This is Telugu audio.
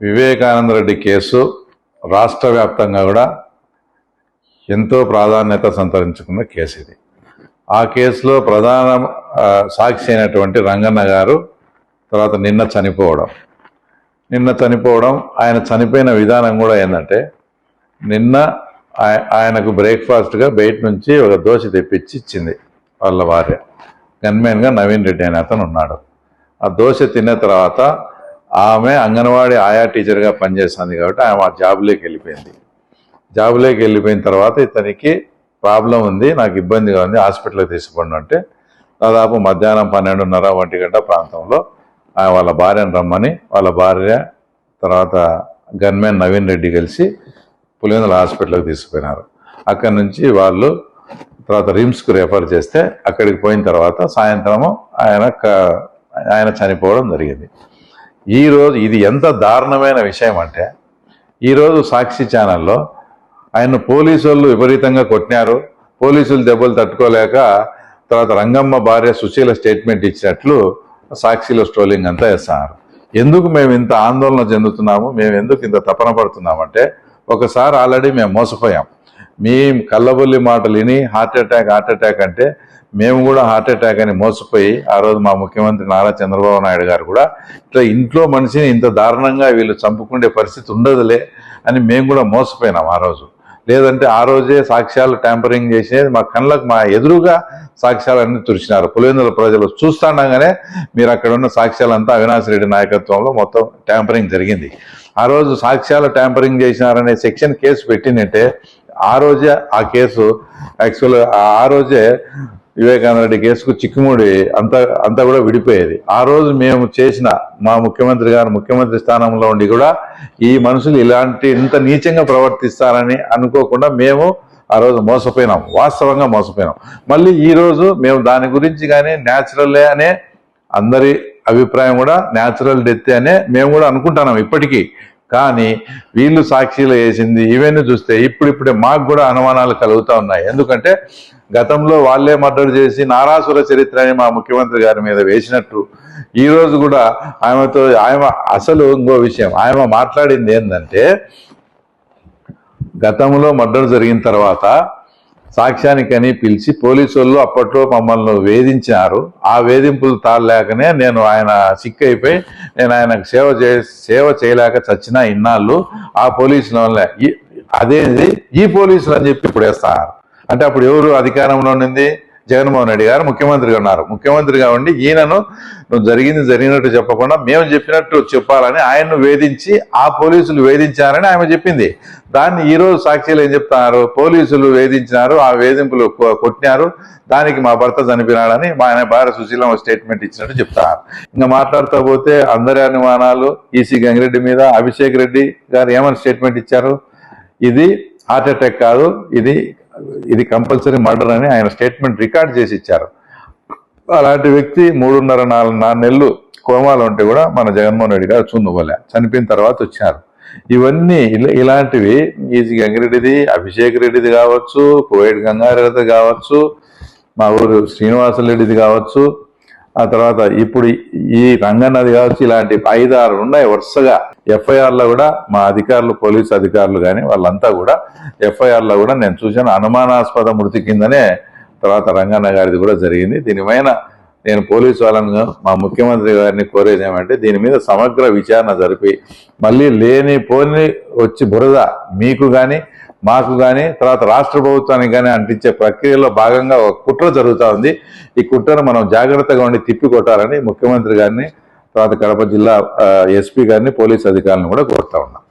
వివేకానంద రెడ్డి కేసు రాష్ట్ర వ్యాప్తంగా కూడా ఎంతో ప్రాధాన్యత సంతరించుకున్న కేసు ఇది. ఆ కేసులో ప్రధాన సాక్షి అయినటువంటి రంగన్న గారు తర్వాత నిన్న చనిపోవడం. నిన్న చనిపోవడం ఆయన చనిపోయిన విధానం కూడా ఏంటంటే నిన్న ఆయనకు బ్రేక్ఫాస్ట్గా బయట నుంచి ఒక దోశ తెప్పించి ఇచ్చింది వాళ్ళ భార్య. గన్మెన్గా నవీన్ రెడ్డి అనే అతను ఉన్నాడు. ఆ దోశ తిన్న తర్వాత ఆమె అంగన్వాడీ ఆయా టీచర్గా పనిచేస్తుంది కాబట్టి ఆమె ఆ జాబ్లోకి వెళ్ళిపోయింది. జాబ్లోకి వెళ్ళిపోయిన తర్వాత ఇతనికి ప్రాబ్లం ఉంది నాకు ఇబ్బందిగా ఉంది హాస్పిటల్కి తీసుకుపోండి అంటే దాదాపు మధ్యాహ్నం పన్నెండున్నర ఒంటి గంట ప్రాంతంలో ఆ వాళ్ళ భార్యను రమ్మని వాళ్ళ భార్య తర్వాత గన్మెన్ నవీన్ రెడ్డి కలిసి పులివెందుల హాస్పిటల్కి తీసుకుపోయినారు. అక్కడి నుంచి వాళ్ళు తర్వాత రిమ్స్కు రెఫర్ చేస్తే అక్కడికి పోయిన తర్వాత సాయంత్రము ఆయన ఆయన చనిపోవడం జరిగింది. ఈ రోజు ఇది ఎంత దారుణమైన విషయం అంటే ఈరోజు సాక్షి ఛానల్లో ఆయన పోలీసు వాళ్ళు విపరీతంగా కొట్టినారు. పోలీసులు దెబ్బలు తట్టుకోలేక తర్వాత రంగమ్మ భార్య సుశీల స్టేట్మెంట్ ఇచ్చినట్లు సాక్షిలో స్ట్రోలింగ్ అంతా వేస్తున్నారు ఎందుకు మేము ఇంత ఆందోళన చెందుతున్నాము? మేము ఎందుకు ఇంత తపన పడుతున్నామంటే ఒకసారి ఆల్రెడీ మేము మోసపోయాం. మేం కళ్ళబొల్లి మాటలు విని హార్ట్ అటాక్ హార్ట్ అటాక్ అంటే మేము కూడా హార్ట్ అటాక్ అని మోసపోయి ఆ రోజు మా ముఖ్యమంత్రి నారా చంద్రబాబు నాయుడు గారు కూడా ఇట్లా ఇంట్లో మనిషిని ఇంత దారుణంగా వీళ్ళు చంపుకుండే పరిస్థితి ఉండదులే అని మేము కూడా మోసపోయినాం ఆ రోజు. లేదంటే ఆ రోజే సాక్ష్యాలు ట్యాంపరింగ్ చేసేది మా కళ్ళకు మా ఎదురుగా సాక్ష్యాలన్నీ తుడిచినారు. పులివెందుల ప్రజలు చూస్తుండగానే మీరు అక్కడ ఉన్న సాక్ష్యాలంతా అవినాష్ రెడ్డి నాయకత్వంలో మొత్తం ట్యాంపరింగ్ జరిగింది. ఆ రోజు సాక్ష్యాలు ట్యాంపరింగ్ చేసినారనే సెక్షన్ కేసు పెట్టిందంటే ఆ రోజే ఆ కేసు యాక్చువల్ ఆ రోజే వివేకానంద రెడ్డి కేసుకు చిక్కుముడి అంతా అంతా కూడా విడిపోయేది. ఆ రోజు మేము చేసిన మా ముఖ్యమంత్రి గారు ముఖ్యమంత్రి స్థానంలో ఉండి కూడా ఈ మనుషులు ఇలాంటి ఇంత నీచంగా ప్రవర్తిస్తారని అనుకోకుండా మేము ఆ రోజు మోసపోయినాం. వాస్తవంగా మోసపోయినాం. మళ్ళీ ఈరోజు మేము దాని గురించి కానీ న్యాచురల్లే అనే అందరి అభిప్రాయం కూడా న్యాచురల్ డెత్ అనే మేము కూడా అనుకుంటున్నాం ఇప్పటికీ. కానీ వీళ్ళు సాక్షిలో వేసింది ఇవన్నీ చూస్తే ఇప్పుడిప్పుడే మాకు కూడా అనుమానాలు కలుగుతూ ఉన్నాయి. ఎందుకంటే గతంలో వాళ్ళే మర్డర్ చేసి నారాసుర చరిత్ర అని మా ముఖ్యమంత్రి గారి మీద వేసినట్టు ఈరోజు కూడా ఆమెతో ఆమె అసలు ఇంకో విషయం ఆమె మాట్లాడింది ఏంటంటే గతంలో మర్డర్ జరిగిన తర్వాత సాక్ష్యానికని పిలిచి పోలీసు వాళ్ళు అప్పట్లో మమ్మల్ని వేధించారు. ఆ వేధింపులు తాళలేకనే నేను ఆయన సిక్ అయిపోయి నేను ఆయనకు సేవ చే సేవ చేయలేక చచ్చిన ఇన్నాళ్ళు ఆ పోలీసుల వల్ల ఈ- అదేంది? ఈ పోలీసులు అని చెప్పి ఇప్పుడు వేస్తారు. అంటే అప్పుడు ఎవరు అధికారంలో ఉండింది జగన్మోహన్ రెడ్డి గారు ముఖ్యమంత్రిగా ఉన్నారు. ముఖ్యమంత్రిగా ఉండి ఈయనను నువ్వు జరిగింది జరిగినట్టు చెప్పకుండా మేము చెప్పినట్టు చెప్పాలని ఆయన్ను వేధించి ఆ పోలీసులు వేధించారని ఆమె చెప్పింది. దాన్ని ఈరోజు సాక్షిలు ఏం చెప్తున్నారు? పోలీసులు వేధించినారు ఆ వేధింపులు కొట్టినారు. దానికి మా భర్త చనిపోయినాడని మా ఆయన భార్య సుశీలమ్మ స్టేట్మెంట్ ఇచ్చినట్టు చెప్తారు. ఇంకా మాట్లాడుతూ పోతే అందరి అనుమానాలు ఈసీ గంగిరెడ్డి మీద అభిషేక్ రెడ్డి గారు ఏమని స్టేట్మెంట్ ఇచ్చారు? ఇది హార్ట్ అటాక్ కాదు ఇది ఇది కంపల్సరీ మర్డర్ అని ఆయన స్టేట్మెంట్ రికార్డ్ చేసి ఇచ్చారు. అలాంటి వ్యక్తి మూడున్నర నాలుగు నాలుగు నెలలు కోమాలు ఉంటే కూడా మన జగన్మోహన్ రెడ్డి గారు చూనుకోలే చనిపోయిన తర్వాత వచ్చారు. ఇవన్నీ ఇలా- ఇలాంటివి ఈజీ గంగిరెడ్డిది అభిషేక్ రెడ్డిది కావచ్చు కోవిడ్ గంగారెడ్డిది కావచ్చు మా ఊరు శ్రీనివాసరెడ్డిది కావచ్చు ఆ తర్వాత ఇప్పుడు ఈ రంగన్నది కావచ్చు ఇలాంటి ఐదు ఆరు ఉన్నాయి వరుసగా. ఎఫ్ఐఆర్లో కూడా మా అధికారులు పోలీసు అధికారులు కానీ వాళ్ళంతా కూడా ఎఫ్ఐఆర్లో కూడా నేను చూశాను. అనుమానాస్పద మృతి కిందనే తర్వాత రంగన్న గారిది కూడా జరిగింది. దీనిపైన నేను పోలీసు వాళ్ళను మా ముఖ్యమంత్రి గారిని కోరేది ఏమంటే దీని మీద సమగ్ర విచారణ జరిపి మళ్ళీ లేని పోని వచ్చి బురద మీకు కానీ మాకు కానీ తర్వాత రాష్ట్ర ప్రభుత్వానికి కానీ అంటించే ప్రక్రియలో భాగంగా ఒక కుట్ర జరుగుతూ ఉంది. ఈ కుట్రను మనం జాగ్రత్తగా ఉండి తిప్పి కొట్టాలని ముఖ్యమంత్రి గారిని తర్వాత కడప జిల్లా ఎస్పీ గారిని పోలీస్ అధికారులను కూడా కోరుతా ఉన్నాం.